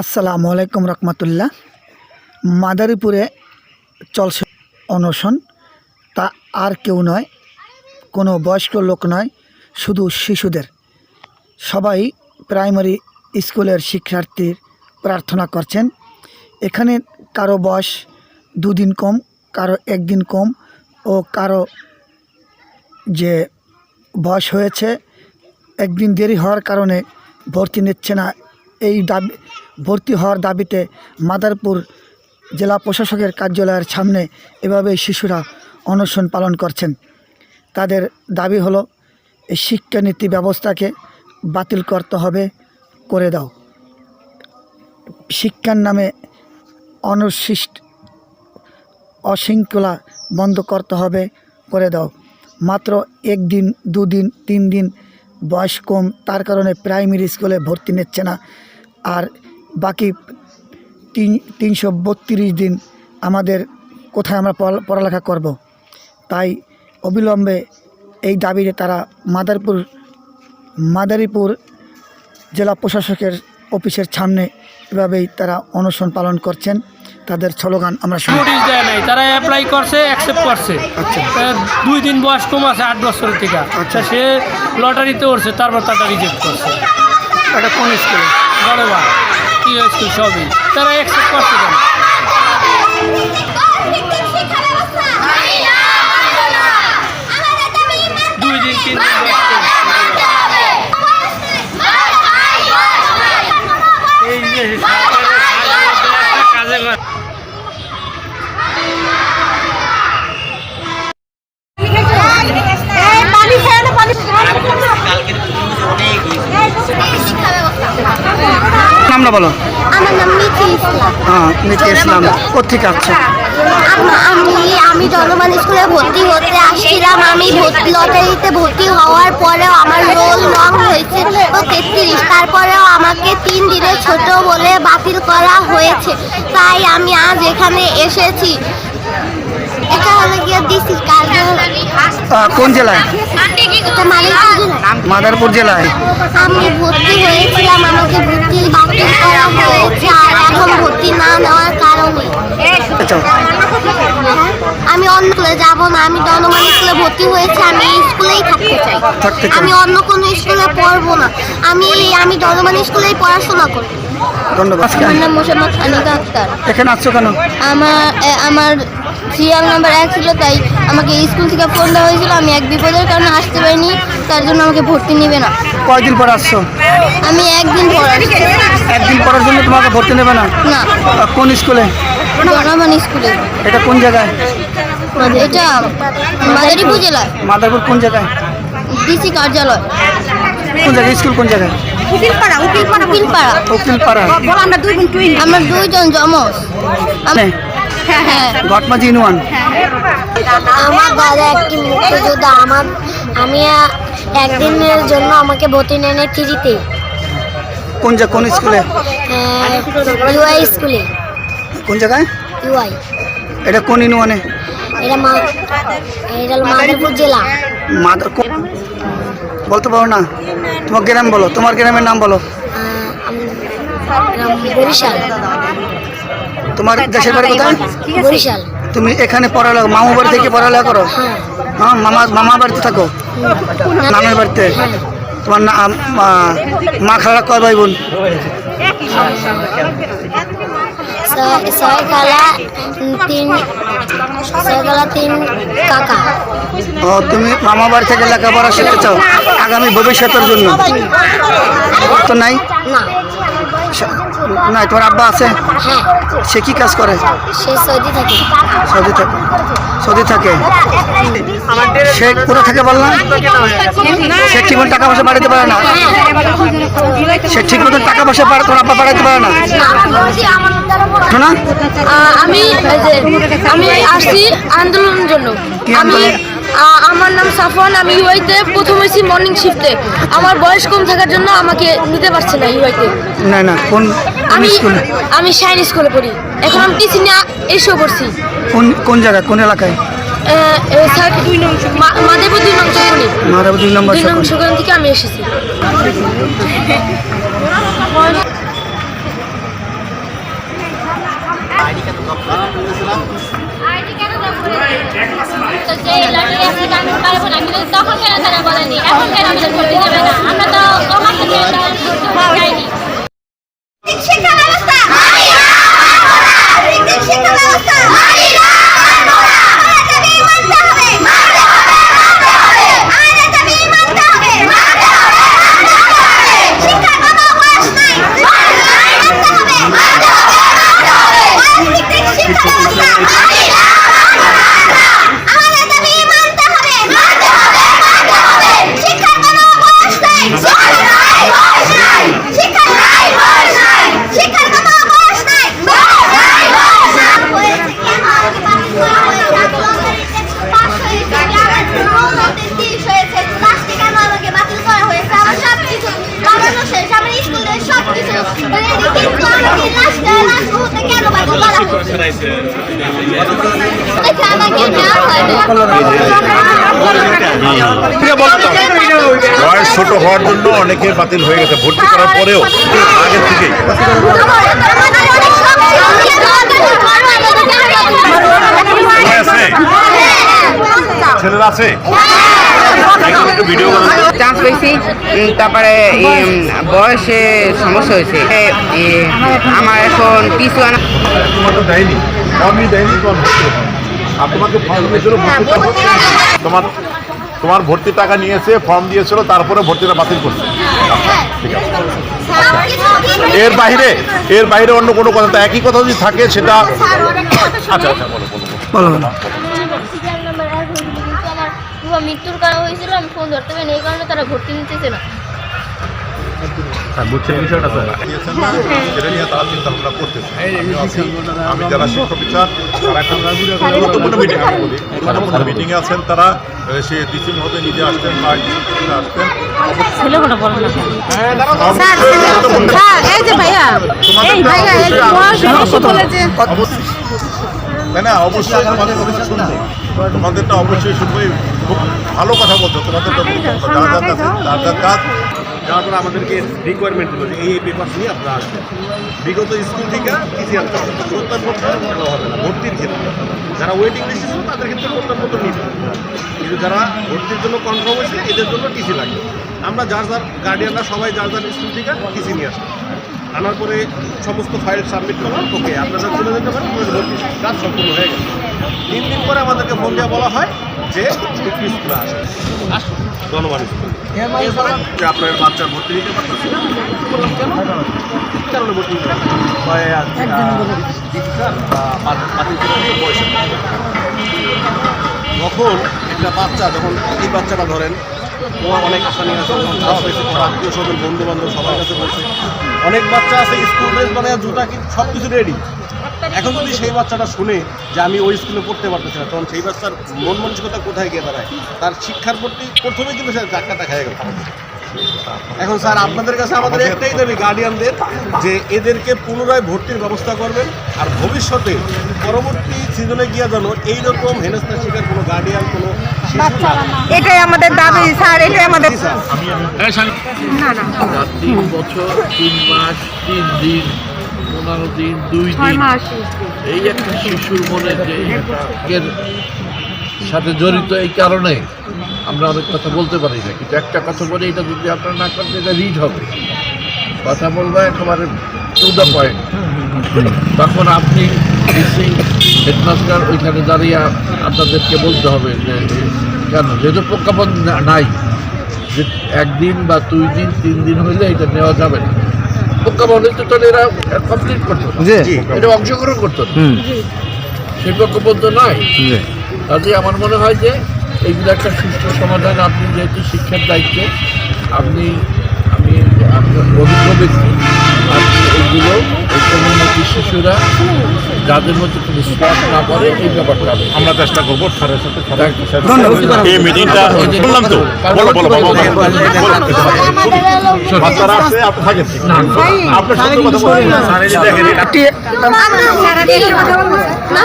আসসালামু আলাইকুম রহমতুল্লাহ। মাদারীপুরে চলছে অনশন। তা আর কেউ নয়, কোনো বয়স্ক লোক নয়, শুধু শিশুদের। সবাই প্রাইমারি স্কুলের শিক্ষার্থীর প্রার্থনা করছেন। এখানে কারও বয়স দুদিন কম, কারও একদিন কম ও কারও যে বয়স হয়েছে, একদিন দেরি হওয়ার কারণে ভর্তি নিচ্ছে না এই দাবি, ভর্তি হওয়ার দাবিতে মাদারপুর জেলা প্রশাসকের কার্যালয়ের সামনে এভাবেই শিশুরা অনশন পালন করছেন। তাদের দাবি হলো, এই শিক্ষানীতি ব্যবস্থাকে বাতিল করতে হবে, করে দাও। শিক্ষার নামে অনশিষ্ট, অশৃঙ্খলা বন্ধ করতে হবে, করে দাও। মাত্র একদিন, দুদিন, তিন দিন বয়স কম, তার কারণে প্রাইমারি স্কুলে ভর্তি নিচ্ছে না। আর বাকি তিন তিনশো বত্রিশ দিন আমাদের কোথায় আমরা পড়া- পড়ালেখা করব। তাই অবিলম্বে এই দাবিতে তারা মাদারপুর মাদারীপুর জেলা প্রশাসকের অফিসের সামনে এভাবেই তারা অনশন পালন করছেন। তাদের স্লোগান আমরা নোটিশ দেয় নাই। তারা অ্যাপ্লাই করছে অ্যাকসেপ্ট করছে। আচ্ছা। দুই দিন বয়স কম আছে আট বছরের থেকে। আচ্ছা। সে লটারিতে উঠছে তারপর তারা রিজেক্ট করছে। এটা কোন স্কুলে বড়বা কি স্কুল সবই? তারা একশো করছে কেন দুই দিন তিন দিন বয়স কম। এই যে সরকারের একটা কাজে করে নামটা বলো। আমার নাম মিথি ইসলাম। হ্যাঁ মিথি ইসলাম। কোথেকে আসছো? আম- আমি আমি জনমান স্কুলে ভর্তি হতে আসছিলাম। আমি ভর্তি লটারিতে ভর্তি হওয়ার পরেও আমার রোল লং হয়েছে। ও তেত্রিশ তারপরেও আমাকে তিন দিনের ছোট বলে বাতিল করা হয়েছে। তাই আমি আজ এখানে এসেছি। কোন জেলায়? মাদারপুর জেলায়। আমি ভর্তি হয়েছিলাম আমাকে ভর্তি বাতিল করা হয়েছে আর এখন ভর্তি না নেওয়ার কারণে। আচ্ছা। আমি অন্য স্কুলে যাব না আমি জনমান স্কুলে ভর্তি হয়েছি আমি এই স্কুলেই থাকতে চাই। আমি অন্য কোনো স্কুলে পড়ব না। আমি আমি জনমান স্কুলেই পড়াশোনা করি। ধন্যবাদ। আমার নাম মোসাম্মদ আনিকা আক্তার। এখানে আসছো কেন? আমার আমার সিরিয়াল নাম্বার এক ছিল তাই আমাকে স্কুল থেকে ফোন দেওয়া হয়েছিল। আমি এক বিপদের কারণে আসতে পারিনি তার জন্য আমাকে ভর্তি নেবে না। কয়দিন পর আসছো? আমি একদিন পর আসছি। একদিন পড়ার জন্য তোমাকে ভর্তি নেবে না? না। কোন স্কুলে? জনমান স্কুলে। এটা কোন জায়গায়? এটা মাদারীপুর জেলায়। মাদারপুর কোন জায়গায়? ডিসি কার্যালয়। কোন জায়গায়? স্কুল কোন জায়গায়? উকিলপাড়া উকিলপাড়া। উকিলপাড়া। উকিলপাড়া। আমরা দুইজন হ্যাঁ হ্যাঁ। ঘটমাজি ইউনিয়ন আমার দাদা একটি মুক্তিযোদ্ধা। আমার আমি একদিনের জন্য আমাকে ভর্তি নেন থ্রিতে কোন জায়গা কোন স্কুলে? ইউআই স্কুলে। কোন জায়গায়? ইউআই। এটা কোন ইউনিয়নে? এটা মা এটা মাদারপুর জেলা। মাদার বলতে পারো না। তোমার গ্রাম বলো। তোমার গ্রামের নাম বলো। বরিশাল। তোমার দেশের বাড়ি কোথায়? বরিশাল। তুমি এখানে পড়ালেখা মামু বাড়ি থেকে পড়ালেখা করো? হ্যাঁ। হ্যাঁ মামা মামা বাড়িতে থাকো? নামের বাড়িতে? তোমার না মা- খালা কয় ভাই বোন? ছয় ছয় কালা তিন ছয় কালা তিন কাকা। ও তুমি মামা বাড়ি থেকে লেখাপড়া শিখতে চাও আগামী ভবিষ্যতের জন্য? তো নাই? না তোমার আব্বা আছে? হ্যাঁ সে কি কাজ করে? সে সৌদি থাকে। সৌদি থাকে। সৌদি থাকে। সে কোথা থেকে বললাম? সে ঠিক মতো টাকা পয়সা বাড়াতে পারে না। সে ঠিক মতো টাকা পয়সা পারে তোমার আব্বা বাড়াতে পারে না। শোনা। আমি আমি আসছি আন্দোলনের জন্য। আমি আমার নাম সাফওয়ান আমি ইউআইতে প্রথম হয়েছি মর্নিং শিফটে আমার বয়স কম থাকার জন্য আমাকে নিতে পারছে না ইউআইতে। না না কোন আমি আমি শাইন স্কুলে পড়ি। এখন আমি টিসি নিয়ে এসেও পড়ছি। কোন কোন জায়গা কোন এলাকায়? থেকে আমি এসেছি। তো যে লটারি আপনি গান পারব না, কিন্তু তখন কেন তারা বলেনি? এখন কেন আমাদের করতে বয়স ছোট হওয়ার জন্য অনেকে বাতিল হয়ে গেছে ভর্তি করার পরেও আগে থেকেই। আছে? ছেলেরা আছে? একটু একটু ভিডিও চান্স পেয়েছি তারপরে বয়সে সমস্যা হয়েছে। আমার এখন কিছু আনা তো দেয়নি তোমাকে ফর্ম দিয়েছিল ভর্তি টাকা তোমার তোমার ভর্তি টাকা নিয়েছে ফর্ম দিয়েছিল তারপরে ভর্তিটা বাতিল করছে। ঠিক আছে। এর বাইরে এর বাইরে অন্য কোনো কথা একই কথা যদি থাকে সেটা আচ্ছা আচ্ছা বলো মৃত্যুর কারণ হয়েছিল আমি ফোন ধরতে পারিনি এই কারণে তারা ভর্তি নিতেছে না। দিয়েছেন না, সেটা নিয়ে তারা চিন্তা ভাবনা করতেছে। আমি যারা শিক্ষক বিচার তারা গুরুত্বপূর্ণ মিটিং আমি বলি মিটিংয়ে আছেন তারা সে ডিসি মহোদয় নিজে আসতেন বা আসতেন এই যে ভাইয়া এই ভাইয়া এই তাই না অবশ্যই তোমাদের কথা শুনব। তোমাদেরটা অবশ্যই শুনব। খুব ভালো কথা বলছো। তোমাদেরটা যার যার কাছে যার যার কাজ। যাওয়ার পর আমাদেরকে রিকোয়ারমেন্ট দিল যে এই পেপার নিয়ে আপনারা আসবেন। বিগত স্কুল থেকে কিছু আনতে হবে প্রত্যয়নপত্র দেওয়া হবে না ভর্তির ক্ষেত্রে যারা ওয়েটিং লিস্টে ছিল, তাদের ক্ষেত্রে প্রত্যাপত্র নিতে কিন্তু যারা ভর্তির জন্য কনফার্ম হয়েছে, এদের জন্য টিসি লাগবে। আমরা যার যার গার্ডিয়ানরা সবাই যার যার স্কুল থেকে টিসি নিয়ে আসলাম আনার পরে সমস্ত ফাইল সাবমিট করলাম ওকে আপনারা চলে যেতে পারেন ভর্তি কাজ সম্পূর্ণ হয়ে গেছে। তিন দিন পরে আমাদেরকে ফোন দিয়ে বলা হয় যে একটু স্কুলে আসুন। আসুন। স্কুল। যে আপনার বাচ্চার ভর্তি নিতে পারতেছি না বললাম কেন কারণে ভর্তি নিতে। তখন একটা বাচ্চা যখন এই বাচ্চাটা ধরেন ও অনেক আশা নিয়ে আসে আত্মীয় স্বজন বন্ধু বান্ধব সবার কাছে বলছে অনেক বাচ্চা আছে স্কুল ড্রেস মানে জুতা কি সব কিছু রেডি এখন যদি সেই বাচ্চাটা শুনে যে আমি ওই স্কুলে পড়তে পারতেছি না, তখন সেই বাচ্চার মন মানসিকতা কোথায় গিয়ে দাঁড়ায় তার শিক্ষার প্রতি প্রথমেই কিন্তু সে ধাক্কাটা খেয়ে গেল এখন স্যার, আপনাদের কাছে আমাদের একটাই দাবি গার্ডিয়ানদের যে এদেরকে পুনরায় ভর্তির ব্যবস্থা করবেন আর ভবিষ্যতে পরবর্তী সিজনে গিয়ে যেন এইরকম হেনস্থার শিকার কোনো গার্ডিয়ান কোনো। এটাই আমাদের দাবি স্যার এটাই আমাদের তিন বছর তিন মাস তিন দিন পনেরো দিন দুই দিন। এই একটা শিশুর মনে যে এর সাথে জড়িত এই কারণে আমরা অনেক কথা বলতে পারি না কিন্তু একটা কথা বলে এটা যদি আপনারা না করেন এটা রিড হবে। কথা বলব একেবারে টু দ্য পয়েন্ট তখন আপনি হেডমাস্টার ওইখানে দাঁড়িয়ে আপনাদেরকে বলতে হবে যে কেন? যেহেতু প্রজ্ঞাপন নাই যে একদিন বা দুই দিন তিন দিন হইলে এটা নেওয়া যাবে না। প্রজ্ঞাপন হইতে তাহলে এরা কমপ্লিট করতো এটা অংশগ্রহণ করতো সেই প্রজ্ঞাপন তো নাই। কাজে আমার মনে হয় যে এইগুলো একটা সুষ্ঠু সমাধান। আপনি যেহেতু শিক্ষার দায়িত্বে আপনি আমি আপনার অভিজ্ঞ ব্যক্তি আপনি এইগুলো এই কমিউনিটি শিশুরা যাদের মধ্যে কোনো স্পট না পড়ে এই ব্যাপারটা আমরা চেষ্টা করব স্যারের সাথে এই মিটিংটা বললাম তো। বলো বলো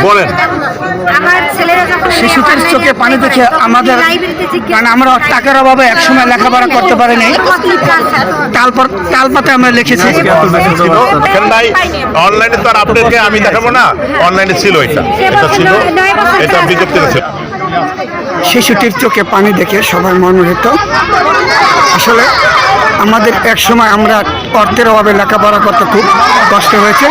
বলেন। আমার ছেলেরা যখন শিশুদের চোখে পানি দেখে আমাদের মানে আমরা টাকার অভাবে একসময় লেখাপড়া করতে পারিনি। তালপর তালপাতে আমরা লিখেছি। অনলাইনে তো আর আপনাদেরকে আমি দেখাবো না। অনলাইনে ছিল এটা। এটা ছিল। এটা বিজ্ঞপ্তিতে ছিল। শিশুটির চোখে পানি দেখে সবাই হতো আসলে আমাদের এক সময় আমরা অর্থের অভাবে লেখাপড়া করতে খুব কষ্ট হয়েছে।